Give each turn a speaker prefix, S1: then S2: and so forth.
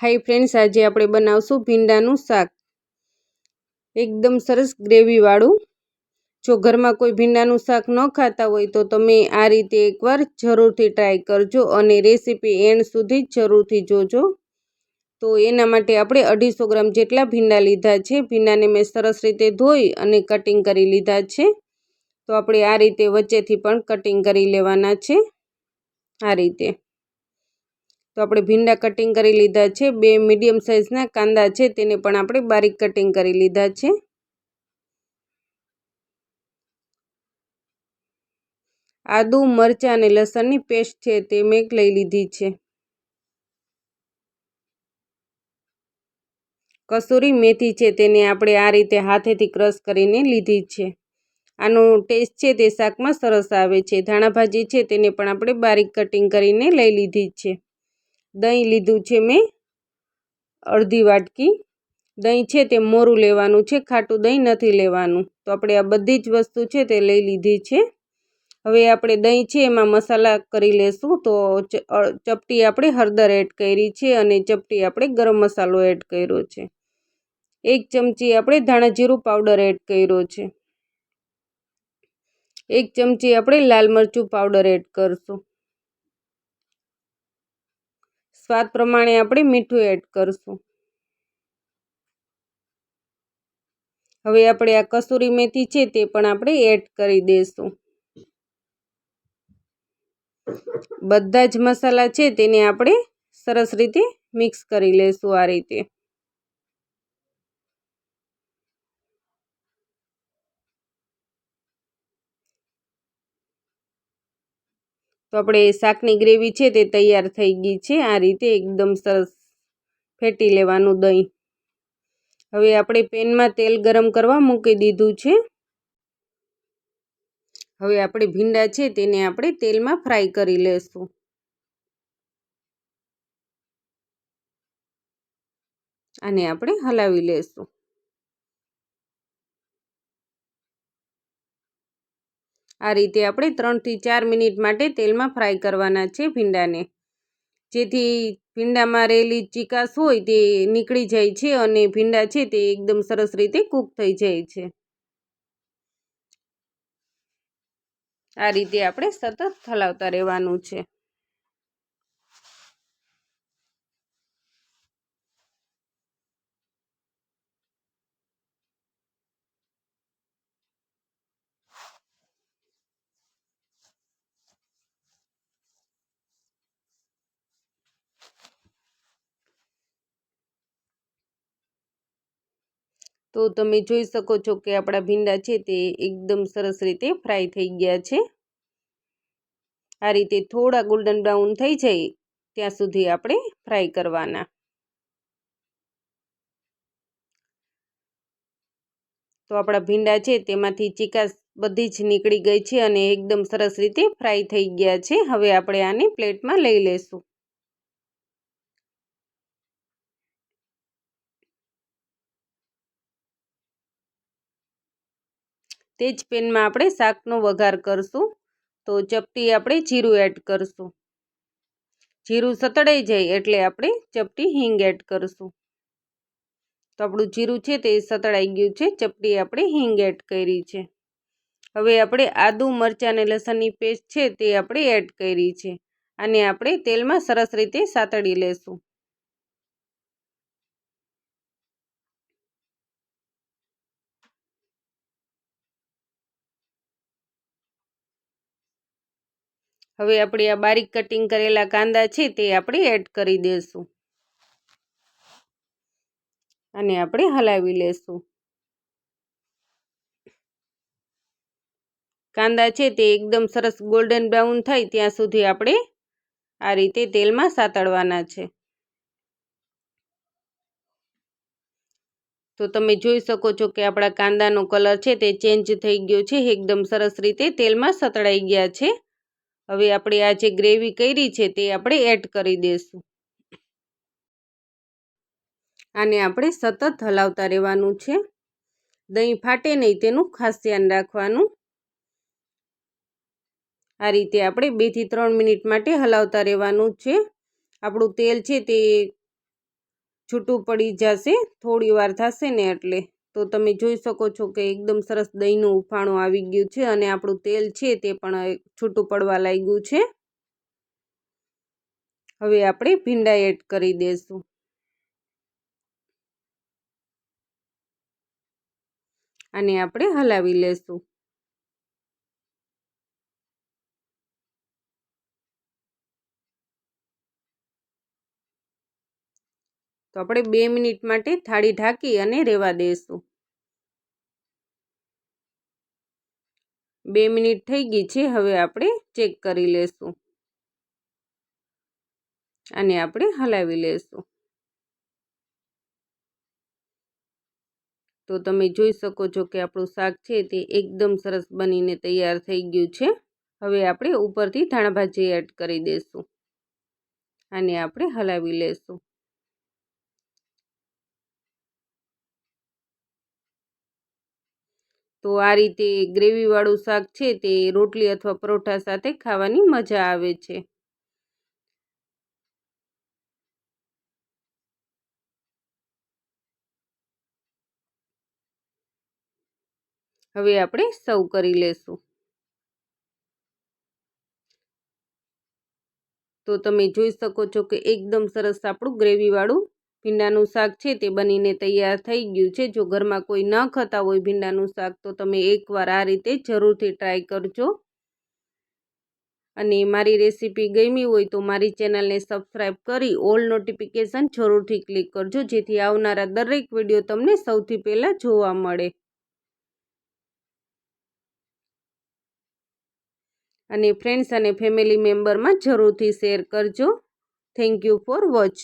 S1: Hi friends આજે આપણે બનાવશું ભીંડાનું શાક. એકદમ સરસ ગ્રેવીવાળું. જો ઘરમાં કોઈ ભીંડાનું શાક ન ખાતા હોય તો તમે આ રીતે એકવાર જરૂરથી ટ્રાય કરજો અને રેસીપી એન્ડ સુધી જરૂરથી જોજો. તો એના માટે આપણે અઢીસો ગ્રામ જેટલા ભીંડા લીધા છે. ભીંડાને મેં સરસ રીતે ધોઈ અને કટિંગ કરી લીધા છે. તો આપણે આ રીતે વચ્ચેથી પણ કટિંગ કરી લેવાના છે. આ રીતે. તો આપણે ભીંડા કટિંગ કરી લીધા છે. બે મીડિયમ સાઇઝના કાંદા છે, તેને પણ આપણે બારીક કટિંગ કરી લીધા છે. આદુ, મરચાં અને લસણની પેસ્ટ છે, તે મેં લઈ લીધી છે. કસૂરી મેથી છે, તેને આપણે આ રીતે હાથેથી ક્રશ કરીને લીધી છે. આનો ટેસ્ટ છે, તે શાકમાં સરસ આવે છે. ધાણાભાજી છે, તેને પણ આપણે બારીક કટિંગ કરીને લઈ લીધી છે. દહીં લીધું છે મેં, અડધી વાટકી. દહીં છે તે મોરું લેવાનું છે, ખાટું દહીં નથી લેવાનું. તો આપણે આ બધી જ વસ્તુ છે તે લઈ લીધી છે. હવે આપણે દહીં છે એમાં મસાલા કરી લેશું તો ચપટી આપણે હળદર એડ કરી છે અને ચપટી આપણે ગરમ મસાલો એડ કર્યો છે. એક ચમચી આપણે ધાણા જીરું પાવડર એડ કર્યો છે. એક ચમચી આપણે લાલ મરચું પાવડર એડ કરશું. સ્વાદ પ્રમાણે આપણે મીઠું એડ કરશું. હવે આપણે આ કસૂરી મેથી છે તે પણ આપણે એડ કરી દઈશું બધા જ મસાલા છે તેને આપણે સરસ રીતે મિક્સ કરી લેશું આ રીતે. તો આપણે શાકની ગ્રેવી છે તે તૈયાર થઈ ગઈ છે. આ રીતે એકદમ સરસ ફેટી લેવાનું દહીં. હવે આપણે પેનમાં તેલ ગરમ કરવા મૂકી દીધું છે. હવે આપણે ભીંડા છે તેને આપણે તેલમાં ફ્રાય કરી લેશું. આને આપણે હલાવી લેશું. આ રીતે આપણે ત્રણથી ચાર મિનિટ માટે તેલમાં ફ્રાય કરવાના છે ભીંડાને. જેથી ભીંડામાં રહેલી ચીકાશ હોય તે નીકળી જાય છે અને ભીંડા છે તે એકદમ સરસ રીતે કૂક થઈ જાય છે. આ રીતે આપણે સતત હલાવતા રહેવાનું છે. તો તમે જોઈ શકો છો કે આપણા ભીંડા છે તે એકદમ સરસ રીતે ફ્રાય થઈ ગયા છે. આ રીતે થોડા ગોલ્ડન બ્રાઉન થઈ જાય ત્યાં સુધી આપણે ફ્રાય કરવાના. તો આપણા ભીંડા છે તેમાંથી ચીકાસ બધી જ નીકળી ગઈ છે અને એકદમ સરસ રીતે ફ્રાય થઈ ગયા છે. હવે આપણે આને પ્લેટમાં લઈ લઈશું. તે જ પેનમાં આપણે શાકનો વઘાર કરશું. તો ચપટી આપણે જીરું એડ કરશું. જીરું સતળાઈ જાય એટલે આપણે ચપટી હિંગ એડ કરશું. તો આપણું જીરું છે તે સતડાઈ ગયું છે, ચપટી આપણે હિંગ એડ કરી છે. હવે આપણે આદુ, મરચાં અને લસણની પેસ્ટ છે તે આપણે એડ કરી છે. અને આપણે તેલમાં સરસ રીતે સાતળી લેશું. હવે આપણે આ બારીક કટિંગ કરેલા કાંદા છે તે આપણે એડ કરી દઈશું અને આપણે હલાવી લેશું. કાંદા છે તે એકદમ સરસ ગોલ્ડન બ્રાઉન થાય ત્યાં સુધી આપણે આ રીતે તેલમાં સાતળવાના છે. તો તમે જોઈ શકો છો કે આપણા કાંદાનો કલર છે તે ચેન્જ થઈ ગયો છે, એકદમ સરસ રીતે તેલમાં સતળાઈ ગયા છે. હવે આપણે આ જે ગ્રેવી કરી છે તે આપણે એડ કરી દઈશું આને આપણે સતત હલાવતા રહેવાનું છે. દહીં ફાટે નહીં તેનું ખાસ ધ્યાન રાખવાનું. આ રીતે આપણે બેથી ત્રણ મિનિટ માટે હલાવતા રહેવાનું છે. આપણું તેલ છે તે છૂટું પડી જશે, થોડી વાર થશે ને એટલે. તો તમે જોઈ શકો છો કે એકદમ સરસ દહીંનું ઉફાણું આવી ગયું છે અને આપણું તેલ છે તે પણ છૂટું પડવા લાગ્યું છે. હવે આપણે ભીંડા એડ કરી દઈશું અને આપણે હલાવી લેશું. તો આપણે બે મિનિટ માટે થાળી ઢાંકી અને રહેવા દઈશું બે મિનિટ થઈ ગઈ છે, હવે આપણે ચેક કરી લેશું. અને આપણે હલાવી લેશું. તો તમે જોઈ શકો છો કે આપણું શાક છે તે એકદમ સરસ બનીને તૈયાર થઈ ગયું છે. હવે આપણે ઉપરથી ધાણાભાજી એડ કરી દઈશું અને આપણે હલાવી લેશું. તો આ રીતે ગ્રેવીવાળું શાક છે તે રોટલી અથવા પરોઠા સાથે ખાવાની મજા આવે છે. હવે આપણે સર્વ કરી લેશું. તો તમે જોઈ શકો છો કે એકદમ સરસ આપણું ગ્રેવીવાળું ભીંડાનું શાક છે તે બનીને તૈયાર થઈ ગયું છે. જો ઘરમાં કોઈ ન ખાતા હોય ભીંડાનું શાક, તો તમે એકવાર આ રીતે જરૂરથી ટ્રાય કરજો. અને મારી રેસીપી ગમી હોય તો મારી ચેનલને સબસ્ક્રાઈબ કરી ઓલ નોટિફિકેશન જરૂરથી ક્લિક કરજો, જેથી આવનારા દરેક વીડિયો તમને સૌથી પહેલાં જોવા મળે. અને ફ્રેન્ડ્સ અને ફેમિલી મેમ્બરમાં જરૂરથી શેર કરજો. Thank you for watch